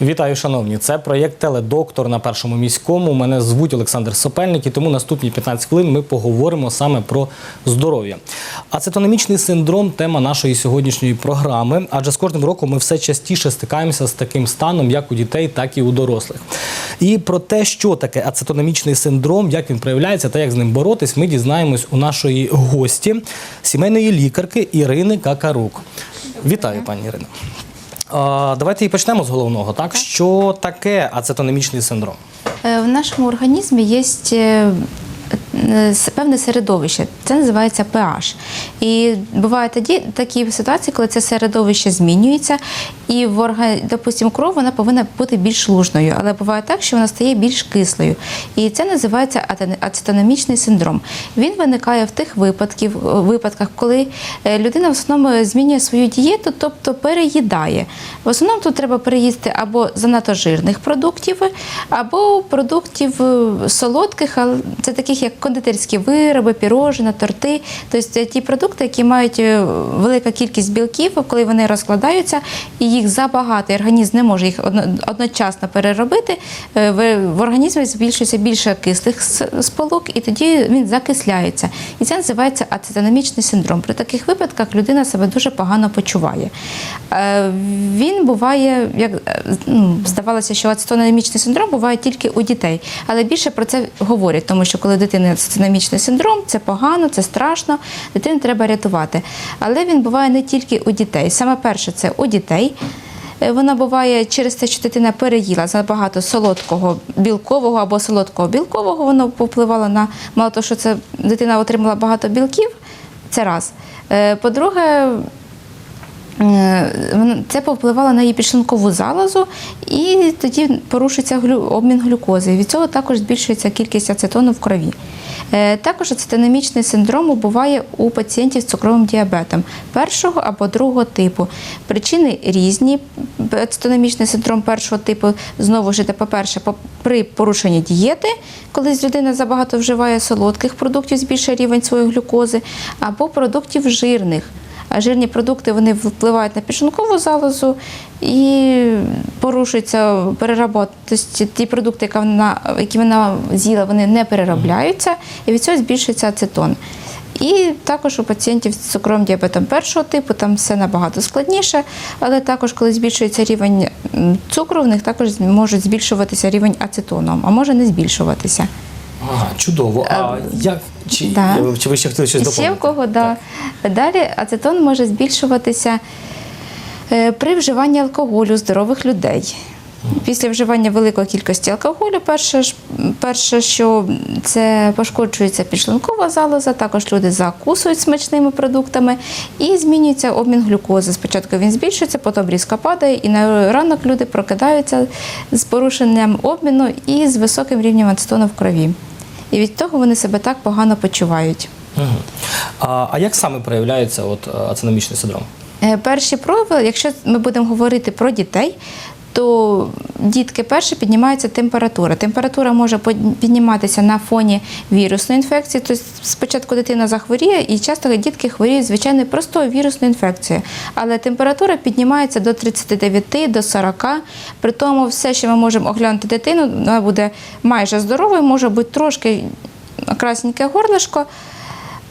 Вітаю, шановні! Це проєкт Теледоктор на першому міському. Мене звуть Олександр Сопельник, і тому наступні 15 хвилин ми поговоримо саме про здоров'я. Ацетономічний синдром тема нашої сьогоднішньої програми, адже з кожним роком ми все частіше стикаємося з таким станом, як у дітей, так і у дорослих. І про те, що таке ацетономічний синдром, як він проявляється та як з ним боротись, ми дізнаємось у нашої гості, сімейної лікарки Ірини Какарук. Вітаю, пані Ірино. Давайте і почнемо з головного. Так, що таке ацетонемічний синдром? Е, В нашому організмі є е, певне середовище, це називається pH. І бувають тоді такі ситуації, коли це середовище змінюється, і в орга... допустим, кров вона повинна бути більш лужною, але буває так, що вона стає більш кислою. І це називається ацетономічний синдром. Він виникає в тих випадків, випадках, коли е, людина в основному змінює свою дієту, тобто переїдає. В основному тут треба переїсти або занадто жирних продуктів, або продуктів е, солодких, це таких як кондитерські вироби, пірожина, торти. Тобто ті продукти, які мають е, велика кількість білків, коли вони розкладаються, і їх забагато, і організм не може їх одночасно переробити. е, В, організмі збільшується більше кислих сполук, і тоді він закисляється. І це називається ацетономічний синдром. При таких випадках людина себе дуже погано почуває. Е, Він буває, як е, ну, здавалося, що ацетономічний синдром буває тільки у дітей, але більше про це говорять, тому що коли дитина ацетономічний синдром, це погано, це страшно, дитину треба рятувати. Але він буває не тільки у дітей. Саме перше це у дітей. Е, Вона буває через те, що дитина переїла забагато солодкого білкового або солодкого білкового, воно повпливало на мало того, що це дитина отримала багато білків. Це раз. Е, По-друге, Це повпливало на її підшлункову залозу, і тоді порушується глю- обмін глюкози. Від цього також збільшується кількість ацетону в крові. Е, Також ацетономічний синдром буває у пацієнтів з цукровим діабетом першого або другого типу. Причини різні. Ацетономічний синдром першого типу знову ж, це, по-перше, по- при порушенні дієти, коли людина забагато вживає солодких продуктів, збільшує рівень своєї глюкози, або продуктів жирних. Жирні продукти вони впливають на підшлункову залозу і порушується переробот. Тобто ті продукти, які вона, які вона з'їла, вони не переробляються, і від цього збільшується ацетон. І також у пацієнтів з цукровим діабетом першого типу там все набагато складніше, але також, коли збільшується рівень цукру, в них також може збільшуватися рівень ацетону, а може не збільшуватися. Ага, чудово. А як чи, да. чи ви ще хотіли щось Ще в кого, да. Далі ацетон може збільшуватися е, при вживанні алкоголю здорових людей. Після вживання великої кількості алкоголю, перше, перше, що це пошкоджується підшлункова залоза, також люди закусують смачними продуктами і змінюється обмін глюкози. Спочатку він збільшується, потім різко падає, і на ранок люди прокидаються з порушенням обміну і з високим рівнем ацетону в крові. І від того вони себе так погано почувають. Угу. А, а як саме проявляється от, е, синдром? Е, Перші прояви, якщо ми будемо говорити про дітей, то дітки перше піднімається температура. Температура може підніматися на фоні вірусної інфекції. Тобто спочатку дитина захворіє, і часто дітки хворіють звичайною простою вірусною інфекцією. Але температура піднімається до 39, до 40. При тому все, що ми можемо оглянути дитину, вона буде майже здоровою, може бути трошки красненьке горлишко,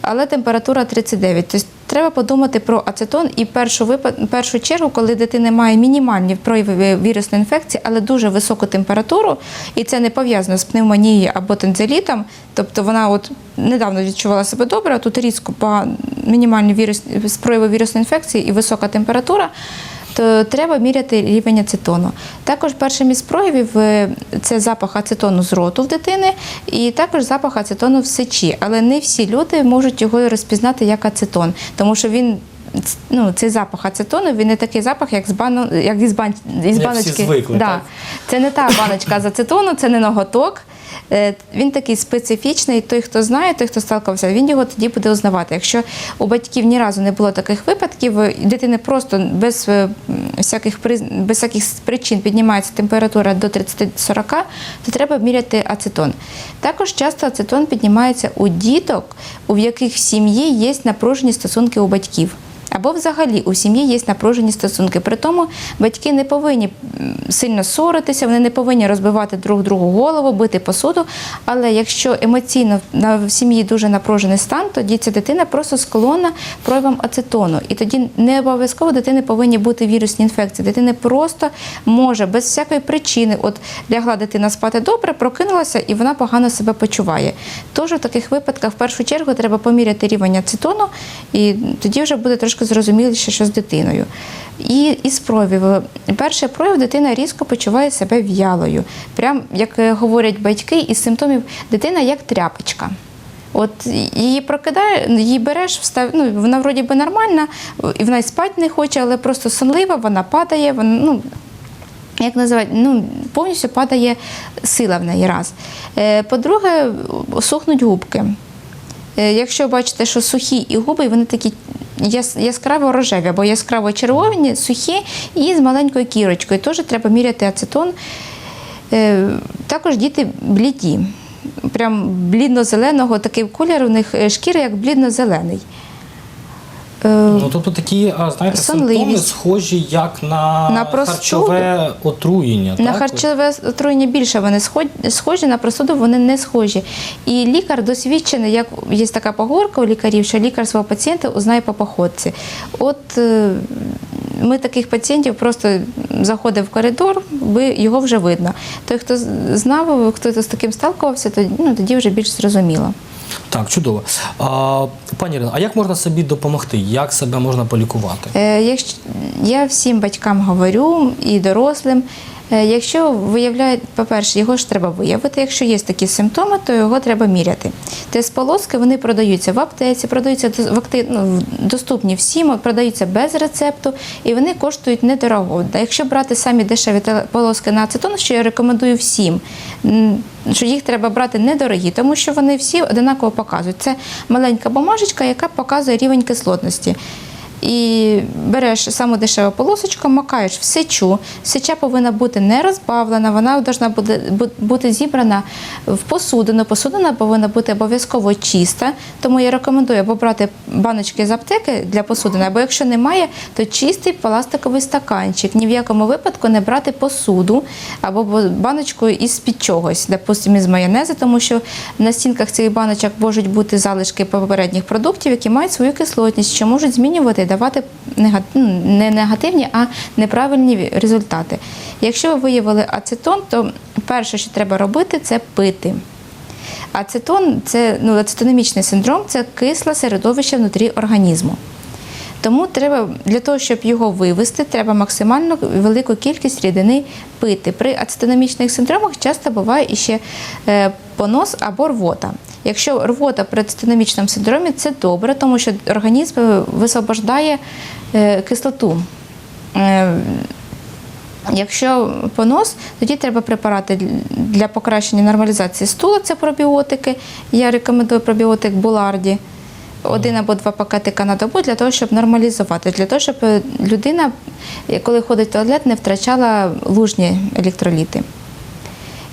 але температура 39. Тобто треба подумати про ацетон і першу випад... першу чергу, коли дитина має мінімальні прояви вірусної інфекції, але дуже високу температуру, і це не пов'язано з пневмонією або тензелітом. Тобто вона от недавно відчувала себе добре, а тут різко по мінімальні вірус... прояви вірусної інфекції і висока температура. То треба міряти рівень ацетону. Також першим із проявів е, це запах ацетону з роту в дитини, і також запах ацетону в сечі. Але не всі люди можуть його розпізнати як ацетон, тому що він. Ну, цей запах ацетону, він не такий запах, як з бану, як із, бан, із баночки. всі звикли, да. так? Це не та баночка з ацетону, це не ноготок. Е, Він такий специфічний. Той, хто знає, той, хто сталкивався, він його тоді буде узнавати. Якщо у батьків ні разу не було таких випадків, е, дитини просто без е, всяких без всяких причин піднімається температура до 30-40, то треба міряти ацетон. Також часто ацетон піднімається у діток, у яких в сім'ї є напружені стосунки у батьків. Або взагалі у сім'ї є напружені стосунки. При тому батьки не повинні сильно ссоритися, вони не повинні розбивати друг другу голову, бити посуду. Але якщо емоційно в сім'ї дуже напружений стан, тоді ця дитина просто склонна проявам ацетону. І тоді не обов'язково дитини повинні бути вірусні інфекції. Дитина просто може без всякої причини, от лягла дитина спати добре, прокинулася і вона погано себе почуває. Тож у таких випадках в першу чергу треба поміряти рівень ацетону, і тоді вже буде трошки зрозуміліше, що з дитиною. І із проявів. Перший прояв дитина різко почуває себе в'ялою. Прям як е, говорять батьки, із симптомів дитина як тряпочка. От її прокидає, її береш, встав, ну, вона вроді би нормальна, і вона й спати не хоче, але просто сонлива, вона падає, вона, ну, як називають, ну, повністю падає сила в неї раз. Е, По-друге, сухнуть губки. Е, Якщо бачите, що сухі і губи, вони такі яскраво рожеві або яскраво червоні, сухі і з маленькою кірочкою. Теж треба міряти ацетон. Е, Також діти бліді. Прям блідно-зеленого, такий колір у них шкіри, шкіра, як блідно-зелений. Е, Ну, тобто такі, знаєте, Сонливість. симптоми схожі як на, На простуду. харчове отруєння. На так? харчове отруєння більше вони схожі, на простуду вони не схожі. І лікар досвідчений, як є така поговорка у лікарів, що лікар свого пацієнта узнає по походці. От е, ми таких пацієнтів просто заходив в коридор, його вже видно. Той, хто знав, хто з таким сталкувався, то ну, тоді вже більш зрозуміло. Так, чудово. А, пані Ірино, а як можна собі допомогти? Як себе можна полікувати? Е, Якщо я всім батькам говорю і дорослим. Е, Якщо виявляють, по-перше, його ж треба виявити. Якщо є такі симптоми, то його треба міряти. Тест-полоски вони продаються в аптеці, продаються ну, доступні всім, продаються без рецепту і вони коштують недорого. Якщо брати самі дешеві полоски на ацетон, що я рекомендую всім, що їх треба брати недорогі, тому що вони всі одинаково показують. Це маленька бумажечка, яка показує рівень кислотності. І береш саму дешеву полосочку, макаєш в сечу. Сеча повинна бути не розбавлена, вона повинна бути зібрана в посудину. Посудина повинна бути обов'язково чиста. Тому я рекомендую або брати баночки з аптеки для посудини, або якщо немає, то чистий пластиковий стаканчик. Ні в якому випадку не брати посуду або баночку із під чогось, допустимо, із майонезу, тому що на стінках цих баночок можуть бути залишки попередніх продуктів, які мають свою кислотність, що можуть змінювати давати ну, не негативні, а неправильні результати. Якщо ви виявили ацетон, то перше, що треба робити, це пити. Ацетон це ну, ацетономічний синдром це кисле середовище внутрі організму. Тому треба для того, щоб його вивести, треба максимально велику кількість рідини пити. При ацетономічних синдромах часто буває іще е, понос або рвота. Якщо рвота при ацетономічному синдромі, це добре, тому що організм висвобождає е, кислоту. Е, Якщо понос, тоді треба препарати для покращення нормалізації стула, це пробіотики. Я рекомендую пробіотик Буларді. Один або два пакетика на добу для того, щоб нормалізувати, для того, щоб людина, коли ходить в туалет, не втрачала лужні електроліти.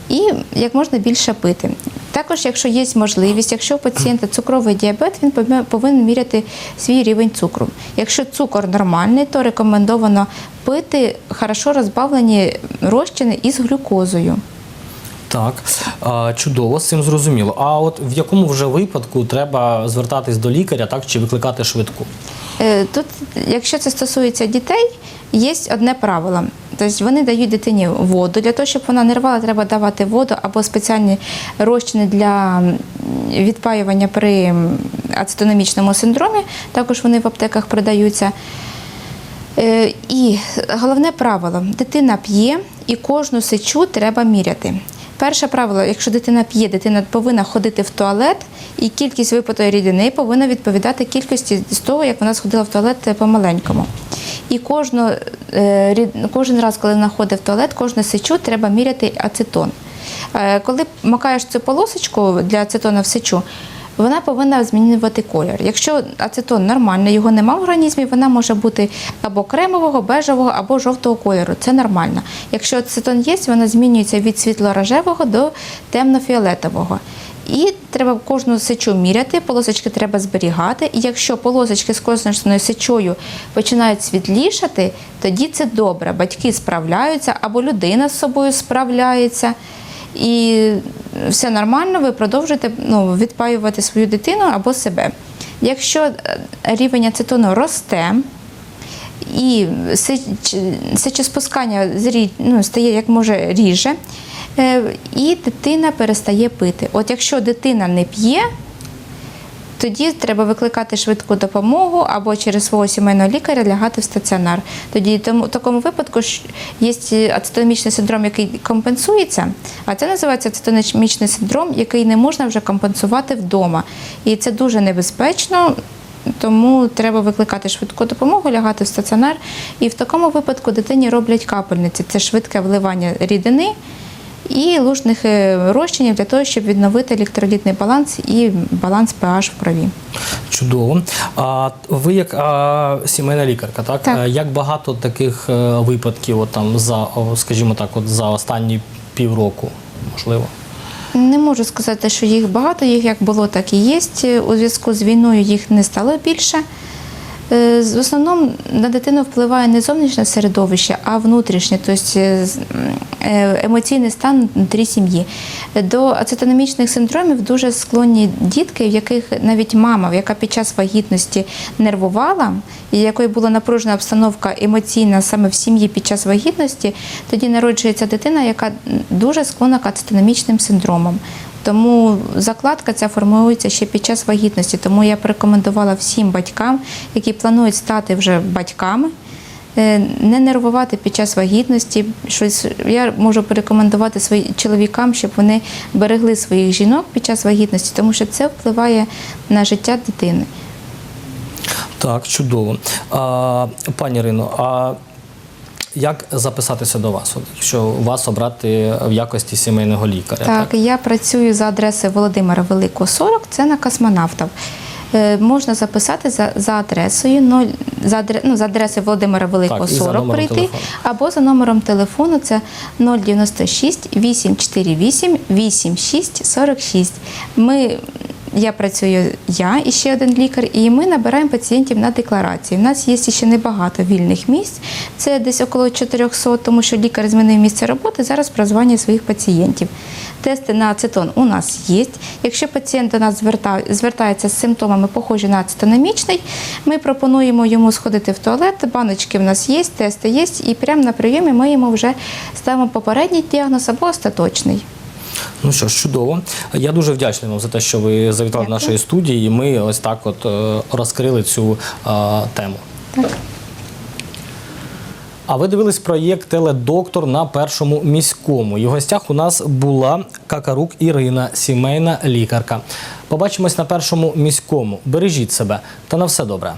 І як можна більше пити. Також, якщо є можливість, якщо у пацієнта цукровий діабет, він повинен- міряти свій рівень цукру. Якщо цукор нормальний, то рекомендовано пити хорошо розбавлені розчини із глюкозою. Так, чудово, з цим зрозуміло. А от в якому вже випадку треба звертатись до лікаря, так чи викликати швидку? Е, Тут, якщо це стосується дітей, є одне правило. Тобто вони дають дитині воду. Для того, щоб вона не рвала, треба давати воду або спеціальні розчини для відпаювання при ацетономічному синдромі. Також вони в аптеках продаються. Е, І головне правило: дитина п'є і кожну сечу треба міряти. Перше правило, якщо дитина п'є, дитина повинна ходити в туалет, і кількість випитої рідини повинна відповідати кількості з того, як вона сходила в туалет по-маленькому. І кожну, е, кожен раз, коли вона в туалет, кожну сечу треба міряти ацетон. Е, Коли макаєш цю полосочку для ацетону в сечу, вона повинна змінювати колір. Якщо ацетон нормальний, його нема в організмі, вона може бути або кремового, бежевого, або жовтого кольору. Це нормально. Якщо ацетон є, вона змінюється від світло-рожевого до темно-фіолетового. І треба кожну сечу міряти, полосочки треба зберігати. І якщо полосочки з кожною сечою починають світлішати, тоді це добре. Батьки справляються або людина з собою справляється. І все нормально, ви продовжуєте ну, відпаювати свою дитину або себе. Якщо е, рівень ацетону росте, і сеч- сечоспускання ну, стає як може ріже, і дитина перестає пити. От якщо дитина не п'є, тоді треба викликати швидку допомогу або через свого сімейного лікаря лягати в стаціонар. Тоді тому, в такому випадку є ацетономічний синдром, який компенсується, а це називається ацетономічний синдром, який не можна вже компенсувати вдома. І це дуже небезпечно. Тому треба викликати швидку допомогу, лягати в стаціонар. І в такому випадку дитині роблять капельниці. Це швидке вливання рідини і лужних е, розчинів для того, щоб відновити електролітний баланс і баланс pH в крові. Чудово. А ви як а, сімейна лікарка, так? Так. А Як багато таких е, випадків, от, там, за, скажімо так, от, за останні півроку, можливо? Не можу сказати, що їх багато, їх як було, так і є. У зв'язку з війною їх не стало більше. В основному на дитину впливає не зовнішнє середовище, а внутрішнє, тобто емоційний стан внутрі сім'ї. До ацетономічних синдромів дуже склонні дітки, в яких навіть мама, яка під час вагітності нервувала, і якої була напружена обстановка емоційна саме в сім'ї під час вагітності, тоді народжується дитина, яка дуже склонна к ацетономічним синдромам. Тому закладка ця формується ще під час вагітності. Тому я б рекомендувала всім батькам, які планують стати вже батьками, е, не нервувати під час вагітності. Щось я можу порекомендувати своїм чоловікам, щоб вони берегли своїх жінок під час вагітності, тому що це впливає на життя дитини. Так, чудово. А, пані Ірино, а як записатися до вас, якщо вас обрати в якості сімейного лікаря? Так, я працюю за адресою Володимира Великого 40, це на космонавтів. Е, можна записати за, за адресою 0, за, адре, ну, за адресою Володимира Великого Так, 40 прийти, телефону. або за номером телефону це 096 848 8646. Ми я працюю я і ще один лікар, і ми набираємо пацієнтів на декларації. У нас є ще небагато вільних місць, це десь около 400, тому що лікар змінив місце роботи, зараз прозванює своїх пацієнтів. Тести на ацетон у нас є. Якщо пацієнт до нас звертається з симптомами, похожі на ацетономічний, ми пропонуємо йому сходити в туалет, баночки в нас є, тести є, і прямо на прийомі ми йому вже ставимо попередній діагноз або остаточний. Ну що ж, чудово. Я дуже вдячний вам за те, що ви завітали до нашої студії, і ми ось так от е, розкрили цю е, тему. Так. А ви дивились проєкт Теледоктор на першому міському. І в гостях у нас була Какарук Ірина, сімейна лікарка. Побачимось на першому міському. Бережіть себе та на все добре.